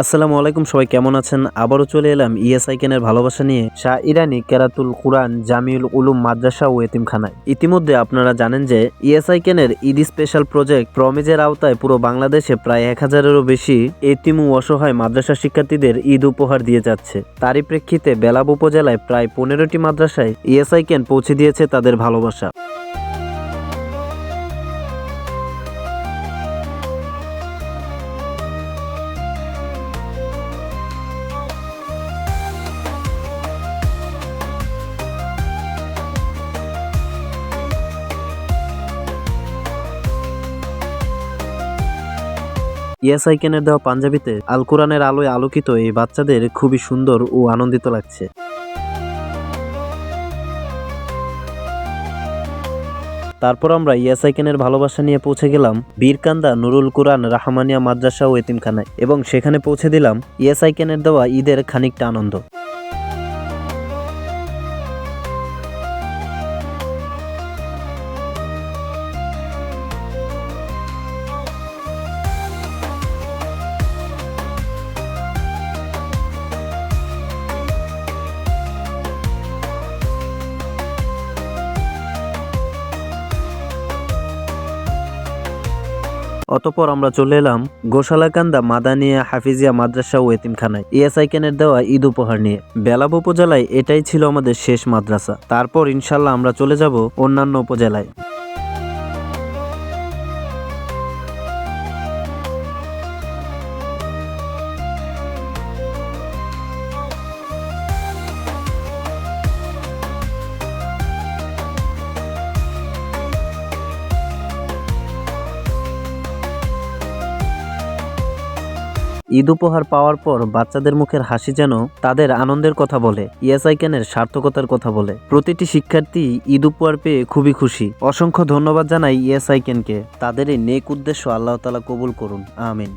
আসসালামু আলাইকুম, সবাই কেমন আছেন? আবারও চলে এলাম ইএসআই কেনের ভালোবাসা নিয়ে। শাহ ইরানি কেরাতুল কুরআন জামিউল উলুম মাদ্রাসা ও এতিমখানায়। ইতিমধ্যে আপনারা জানেন যে ইএসআই কেনের ঈদ স্পেশাল প্রজেক্ট প্রমিজের আওতায় পুরো বাংলাদেশে প্রায় এক হাজারেরও বেশি এতিম ও অসহায় মাদ্রাসা শিক্ষার্থীদের ঈদ উপহার দিয়ে যাচ্ছে। তারই প্রেক্ষিতে বেলাব উপজেলায় প্রায় পনেরোটি মাদ্রাসায় ইএসআই কেন পৌঁছে দিয়েছে তাদের ভালোবাসা। ইয়াসাই কেনের দেওয়া পাঞ্জাবিতে আল কোরআনের আলোয় আলোকিত এই বাচ্চাদের খুবই সুন্দর ও আনন্দিত লাগছে। তারপর আমরা ইয়াসাইকেনের ভালোবাসা নিয়ে পৌঁছে গেলাম বীরকান্দা নুরুল কুরআন রাহমানিয়া মাদ্রাসা ও এতিমখানায় এবং সেখানে পৌঁছে দিলাম ইয়াসাইকেনের দেওয়া ঈদের খানিকটা আনন্দ। অতপর আমরা চলে এলাম গোশালাকান্দা মাদানিয়া হাফিজিয়া মাদ্রাসা ও এতিমখানায়। ইএসআই কেনের দেওয়া ঈদ উপহার নিয়ে। বেলাব উপজেলায় এটাই ছিল আমাদের শেষ মাদ্রাসা। তারপর ইনশাল্লাহ আমরা চলে যাব অন্যান্য উপজেলায়। ঈদ উপহার পাওয়ার পর বাচ্চাদের মুখের হাসি যেন তাদের আনন্দের কথা বলে ইএসআই ক্যানের সার্থকতার কথা বলে। প্রতিটি শিক্ষার্থী ঈদ উপহার পেয়ে খুবই খুশি। অসংখ্য ধন্যবাদ জানাই ইএসআই ক্যানকে তাদের এই নেক উদ্দেশ্য আল্লাহ তালা কবুল করুন। আমিন।